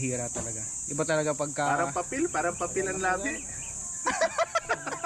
Hira talaga. Iba talaga pagka... Parang papel, parang papel ang labi.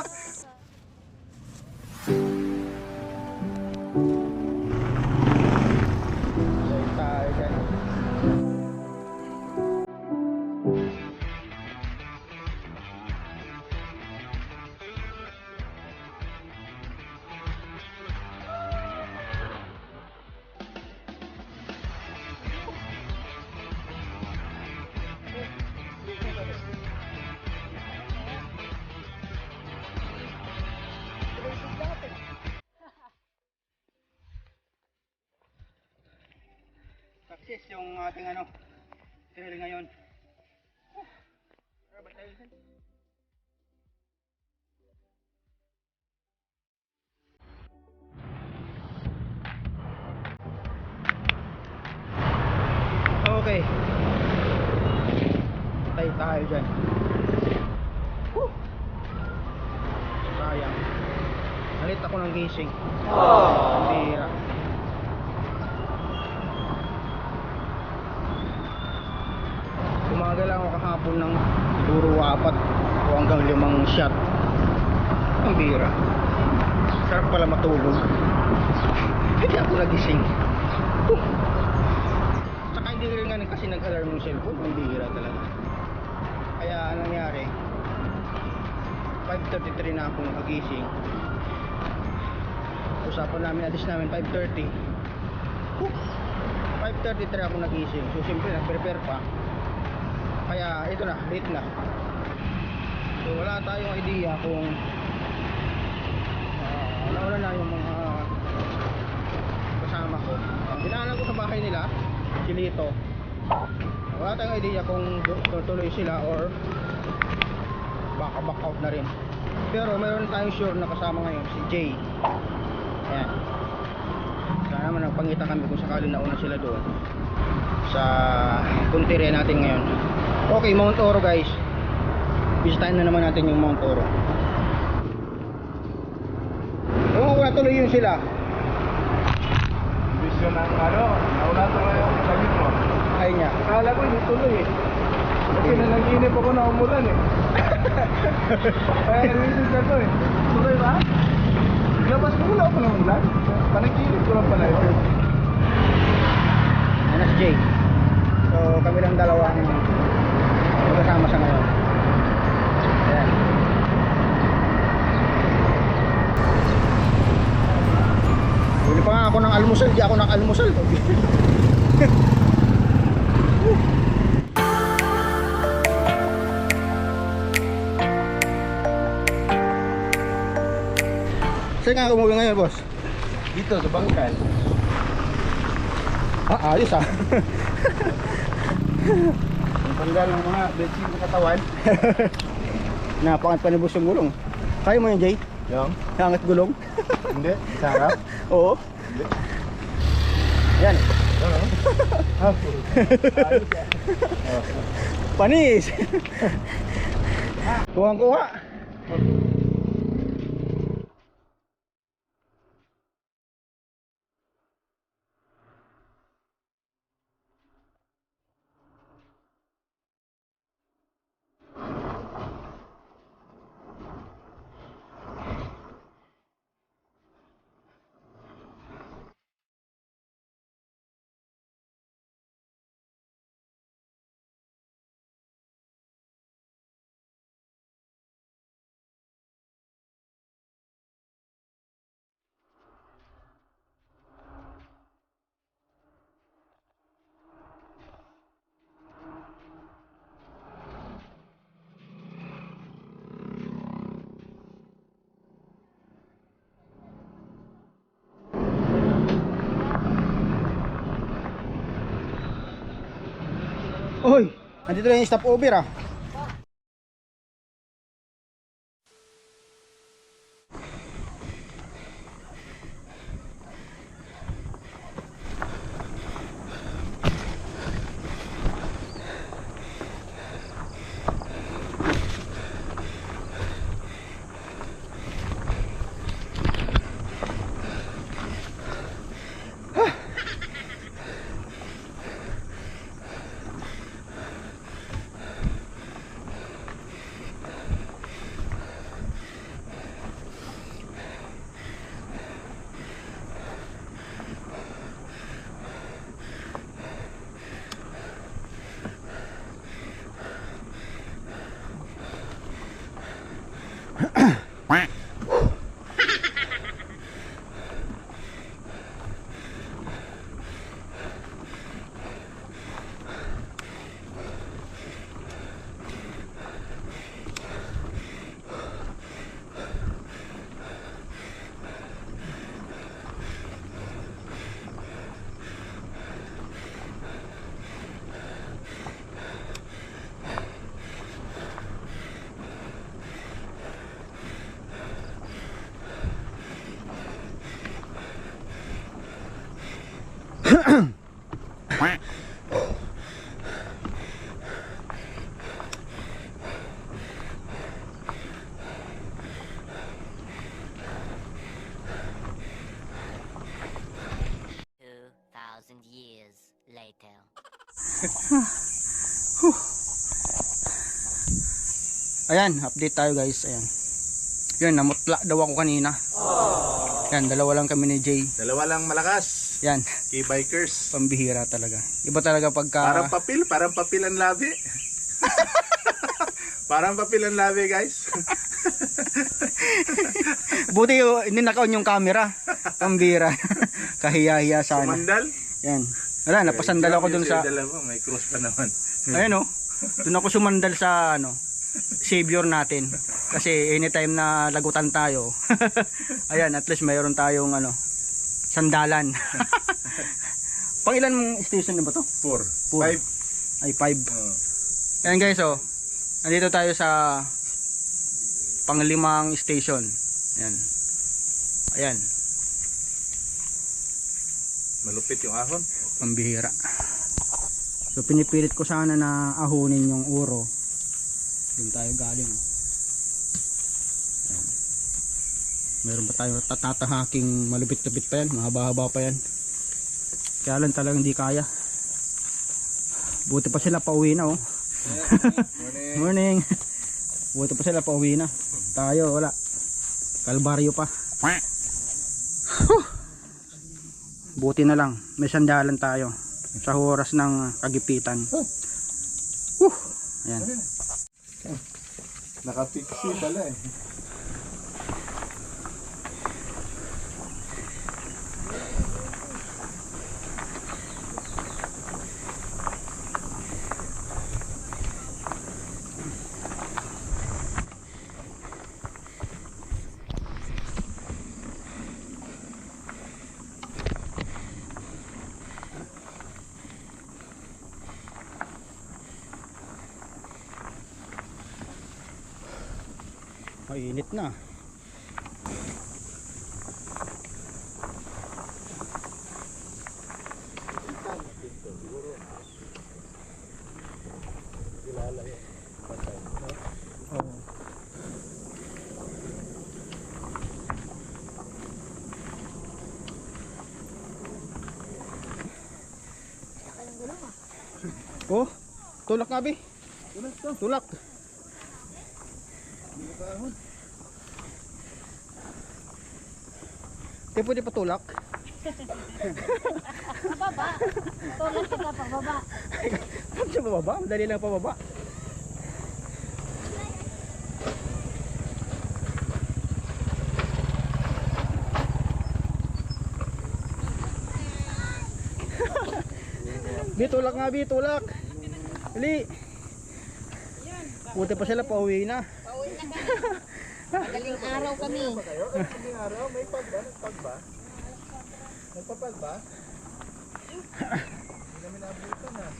Tayo dyan. Woo! Sayang. Nalit ako ng gising. Oh. Bira. Umaga lang ako kahapon ng siguro apat o hanggang limang shot. Ang bira. Sarap pala matulog. Hindi ako nagising. Huh. Saka hindi rin nga kasi nag-alarm yung cellphone. Ang bira talaga. 5.33 na ako nakagising. Usapan namin, alis namin 5.30. Huh. 5.33 ako nagising. So siyempre nag-prepare pa. Kaya ito na, late na. So wala tayong idea kung uh, nauna na yung mga kasama ko. Dinaanan ko sa bahay nila, si Lito. Wala tayong idea kung tutuloy sila or baka back out na rin. Pero mayroon tayong sure na kasama ngayon, si Jay. Ayan. Sana naman nagpangita kami kung sakali nauna sila doon sa punteriya natin ngayon. Okay, Mount Oro guys. Bisitahin na naman natin yung Mount Oro. Ewan ko natuloy yun sila. Bisyo ng ano, nauna ngayon yung damit mo. Ay niya. Akala ko hindi tuloy eh. Kasi na nag-inip ako na umulan eh. Kaya nalisis na to eh. Tuloy ba? Labas ko wala ako ng ulan. Panaginip ko lang pala ito. Si Jay? So kami lang dalawang magkasama sa ngayon. Ayan. Bili pa nga ako ng almusal, di ako ng almusal. Saan ka umuwi ngayon, boss? Dito sa bangkal. Ah, ayos ah. Ang tanggal ng mga betsin sa katawan. Napakangat pa ni boss yung gulong. Kaya mo yun, Jay? Yung? Hangat gulong? Hindi. Sarap. Oo. Yan. Ano? Ayos eh. Panis. Kuhang kuha. Uy, andito na yung stopover ah. Ayan, update tayo guys. Ayan. Yun, namutla daw ako kanina. Yan, dalawa lang kami ni Jay. Dalawa lang malakas. Yan, Key bikers. pambihira talaga. Iba talaga pagka... Parang papel, parang papel ang labi. parang papel ang labi, guys. Buti oh, hindi nakaon yung camera. Pambihira. Kahiya-hiya sana. Kumandal. Yan. Wala, napasandal ako dun sa... May cross pa naman. Ayan oh. Doon ako sumandal sa ano, savior natin. Kasi anytime na lagutan tayo, ayan, at least mayroon tayong ano, sandalan. Pang ilan mong station na ba to? Four. Four. Five. Ay, five. Oh. Ayan guys, oh. Nandito tayo sa panglimang station. Ayan. Ayan, Malupit yung ahon. Pambihira. So pinipilit ko sana na ahunin yung uro. Doon tayo galing. Ayan. Meron pa tayo tatatahaking malupit-lupit pa yan, mahaba-haba pa yan. Kaya lang talagang hindi kaya. Buti pa sila pauwi na oh. Morning. Morning. Buti pa sila pauwi na. Tayo wala. Kalbaryo pa. Buti na lang, may sandalan tayo sa oras ng kagipitan. Huh. Ayan. Nakapiksi pala eh. Mainit na. Oo. Oh, tulak nga, Bi. Tulak to. Tulak. Di pwede patulak. Pababa. Tulad kita pababa. Saan siya pababa? Madali lang pababa. Bi, tulak nga, Bi, tulak. Dali. Buti pa sila, pauwi na. Pauwi na kami. Madaling araw kami. Hindi araw. May pag ba? Nagpag ba? Nagpapag ba? Hindi namin naabutan ah.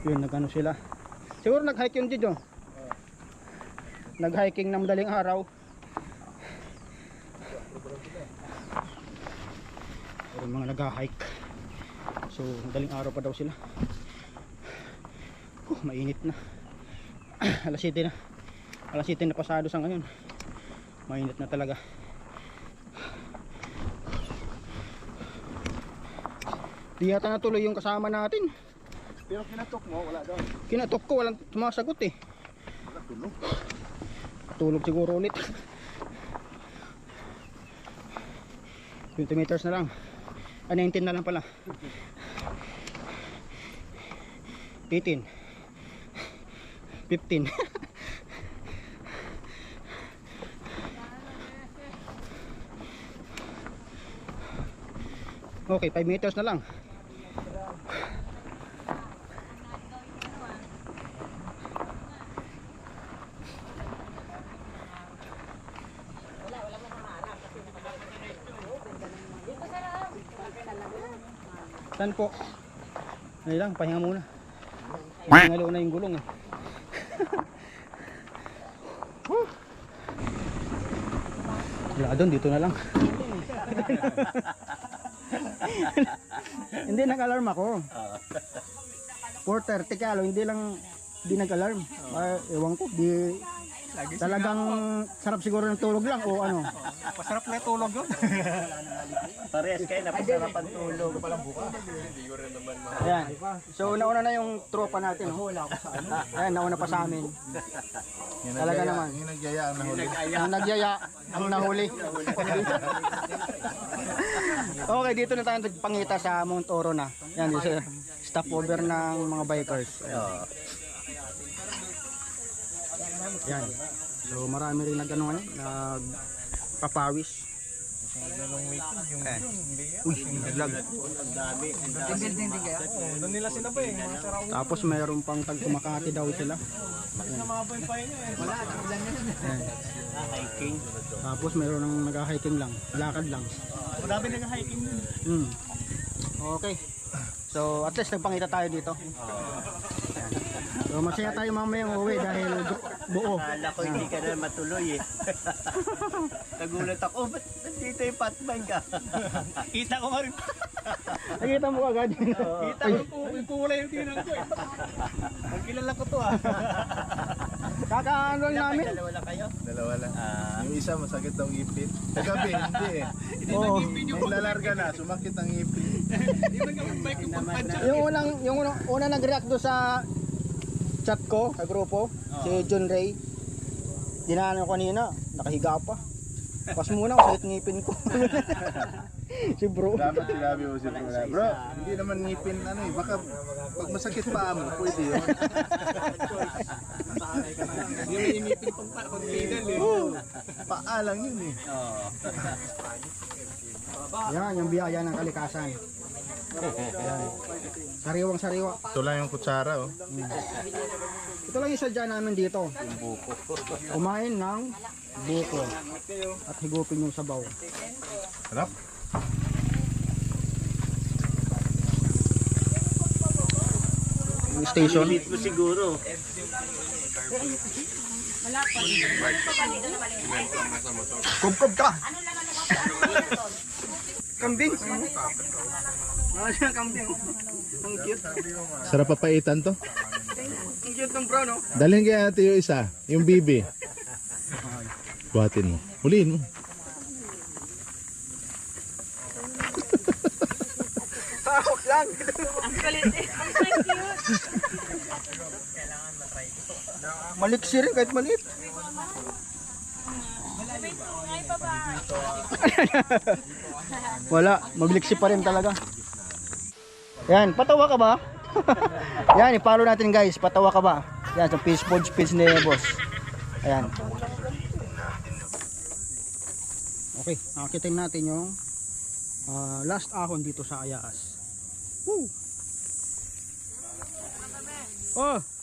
Yun, nagano sila. Siguro nag-hike yung Jid, oh. Nag-hiking na madaling araw. Mga nag-hike. So, madaling araw pa daw sila. Oh, mainit na. Alas 7 na. Alas 7 na pasado sa ngayon. Mainit na talaga. Di yata natuloy yung kasama natin. Pero kinatok mo, wala daw. Kinatok ko, walang sumasagot eh. Nakatulog. Tulog siguro ulit. 20 meters na lang. Ah, 19 na lang pala. 18. 15. okay, 5 meters na lang. Saan po? Ay lang, pahinga muna. Pahingalo na yung gulong eh. Wala doon, dito na lang. hindi nag-alarm ako. 4.30 kalo, hindi lang hindi nag-alarm. Ah, ewan ko, di Talagang sarap siguro ng tulog lang o ano? Masarap na tulog yun. Parehas kayo, napasarapan tulog. Ayan. So nauna na yung tropa natin. Oh. Ayan, nauna pa sa amin. Talaga naman. Yung nagyaya ang nahuli. Ang nagyaya, ang nahuli. okay, dito na tayo nagpangita sa Mount Oro na. Yan, dito sa stopover ng mga bikers. Ayan. Yan. So marami rin nag ano ngayon, nagpapawis. Ayan. Uy, naglag. Doon nila sila ba eh. Mga. Tapos mayroon pang tagkumakati daw sila. Ayan. Ayan. Hiking. Tapos mayroon ng nag-hiking lang, lakad lang. Madami nag-hiking dun. Hmm. Okay. So at least nagpangita tayo dito. Ayan. So masaya tayo mamaya uwi dahil bu- buo. Akala ko hindi ka na matuloy eh. Nagulat ako, ba't nandito yung patman ka? Kita ko nga rin. Nakita mo agad. Kita ko po, yung kulay yung tinang ko eh. Ang kilala ko to ah. Kakaano lang namin. Dalawa lang kayo? Dalawa lang. Ah, Yung isa masakit ang ipin. Kagabi, hindi eh. Oo. Nung lalarga na, sumakit ang ipin. Yung unang yung unang, unang nag-react do sa chat ko sa grupo, si John Ray. Dinaanan ko kanina, nakahiga pa. Pas muna, sakit ngipin ko. si bro. Dapat sinabi mo si Bro. Bro, hindi naman ngipin ano eh. Baka pag masakit pa mo, pwede yun. Hindi mo inipin pang pa, pag pedal eh. Paa lang yun eh. Yan, yung biyaya ng kalikasan. Sariwang sariwa. Ito lang yung kutsara oh. Ito lang yung sadya namin dito. Kumain ng buko. At higupin yung sabaw. Harap. Yung station. Ulit mo siguro. Kubkob ka! Kambing! Ano siya kambing? Ang cute. Sarap papaitan to. Ang cute ng bro, no? Dalhin kaya natin yung isa, yung bibi. Buhatin mo. Huliin mo. Takot lang! Maliksi rin kahit maliit. Wala, magliksi pa rin talaga. Yan, patawa ka ba? Yan, i-follow natin guys, patawa ka ba? Yan, sa Facebook page ni boss. Ayan. Okay, nakitin natin yung ah, last ahon dito sa Ayaas. Woo! Oh!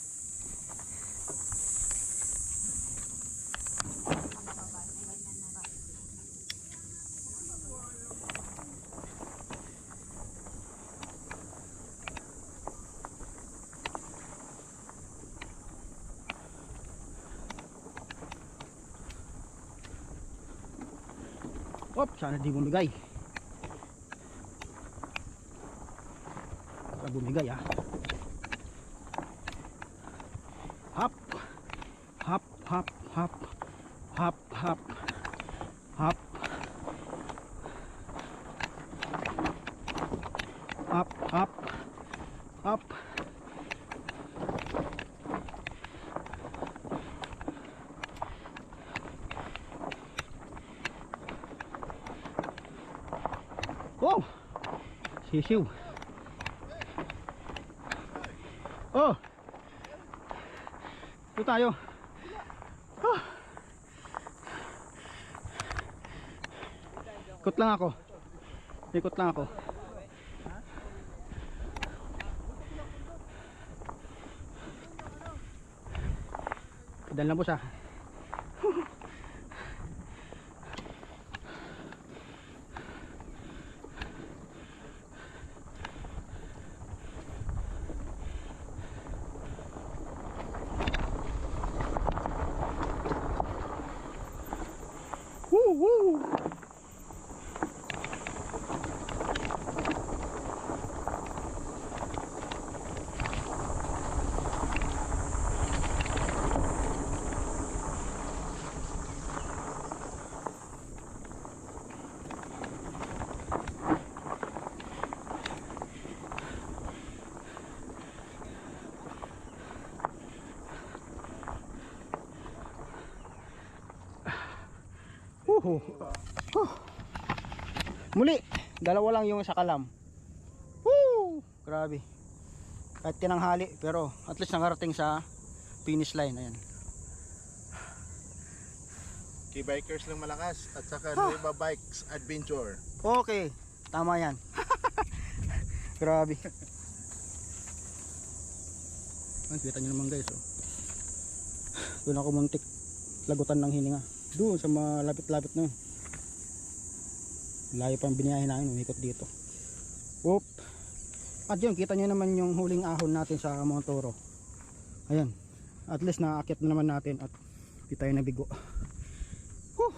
Op, sana di bumigay. Sana bumigay ah. Sisiw. Oh! Ito tayo. Ah. Ikot lang ako. Ikot lang ako. Pedal na boss ah. Huh. Huh. Muli, dalawa lang yung sa kalam. Woo! Grabe. Kahit tinanghali, pero at least nakarating sa finish line. Ayan. Key bikers lang malakas at saka Nueva Bikes Adventure. Okay, tama yan. Grabe. Ay, kita nyo naman guys. Oh. Doon ako muntik lagutan ng hininga. Doon sa malapit-lapit na yun. Layo pa ang biniyahin namin, umikot dito. Oop. At yun, kita nyo naman yung huling ahon natin sa Montoro. Ayan. At least naakit na naman natin at di tayo nabigo. Whew.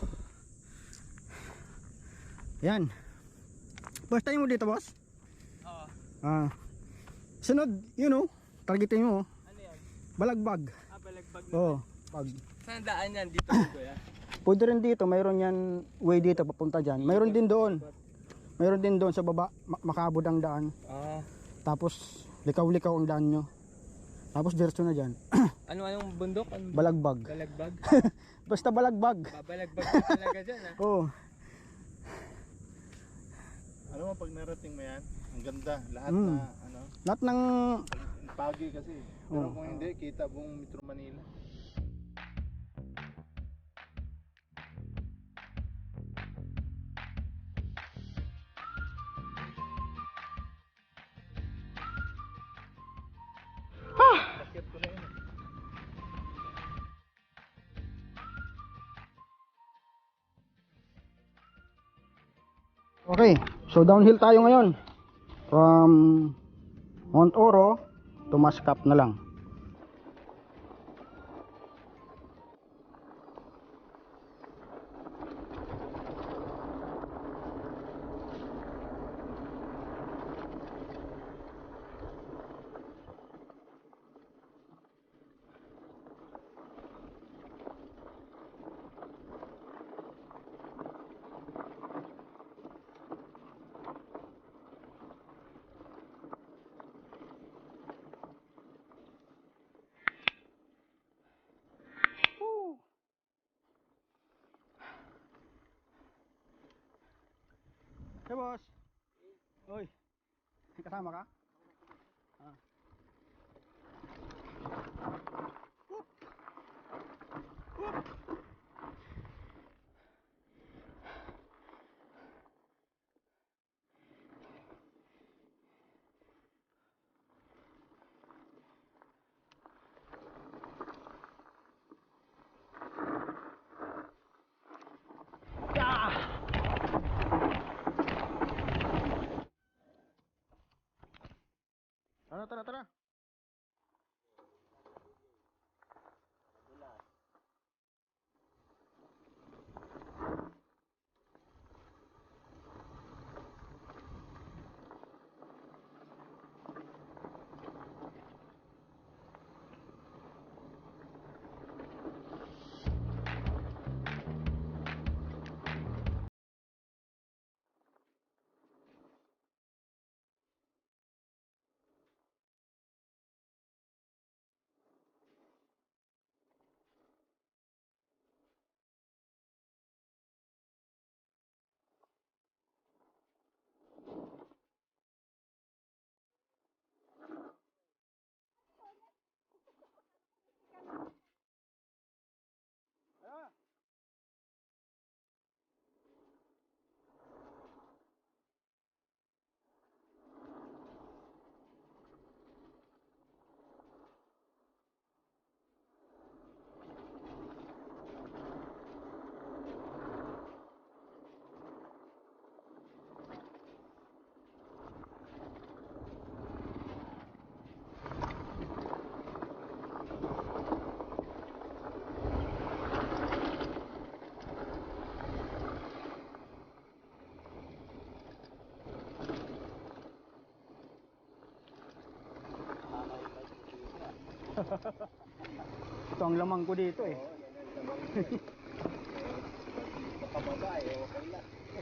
Yan. First time mo dito, boss? Oo. Ah. Sunod, you know, targetin mo. Ano yan? Balagbag. Ah, balagbag na. Oo. Pag Saan daan yan? Dito dito yan? Pwede rin dito, mayroon yan way dito papunta dyan. Mayroon din doon. Mayroon din doon sa baba, ma- makabod ang daan. Ah. Tapos likaw-likaw ang daan nyo. Tapos diretso na dyan. Ano anong bundok? Anong Balagbag. balagbag? Basta balagbag. Babalagbag ka talaga dyan ah. Oo. Ano mo pag narating mo yan? Ang ganda. Lahat Mm. na ano, Lahat ng pagi kasi. Pero Oh. kung hindi, kita buong Metro Manila. Okay, so downhill tayo ngayon. From Mount Oro to Mascap na lang. Hey boss. Oy. Kasama ka? Tara, tara, tara. Ito ang lamang ko dito eh.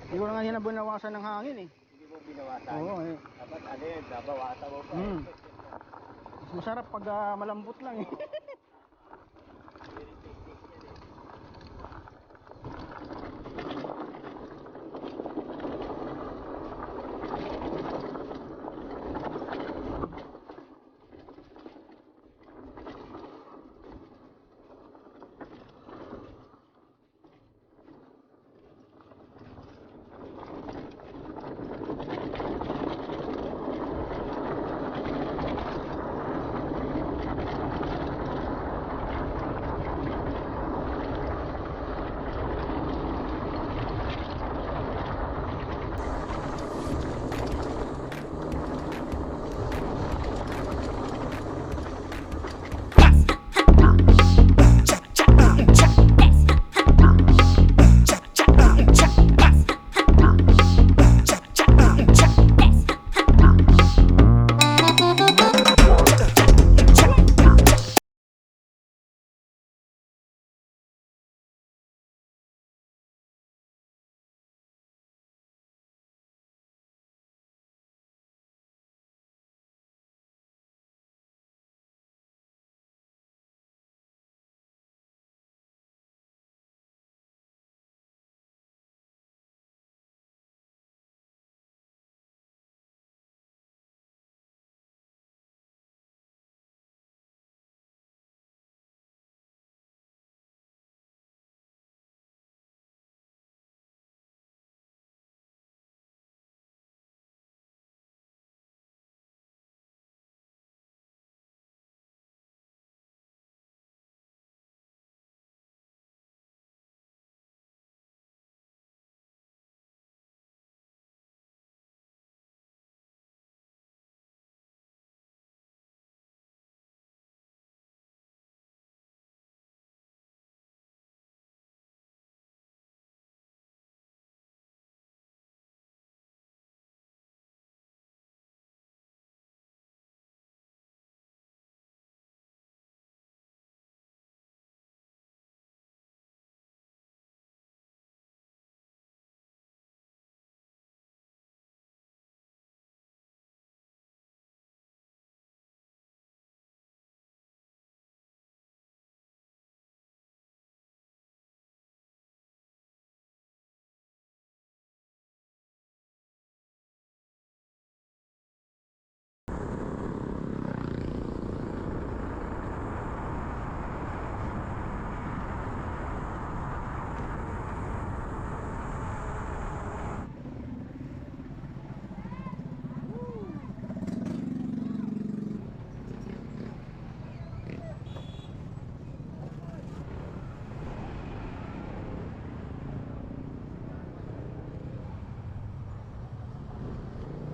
Hindi ko na nga binawasan ng hangin eh. Hindi mo binawasan. Oo eh. Dapat ano yun, nabawasan mo pa. Mm. Mas masarap pag ah, malambot lang eh.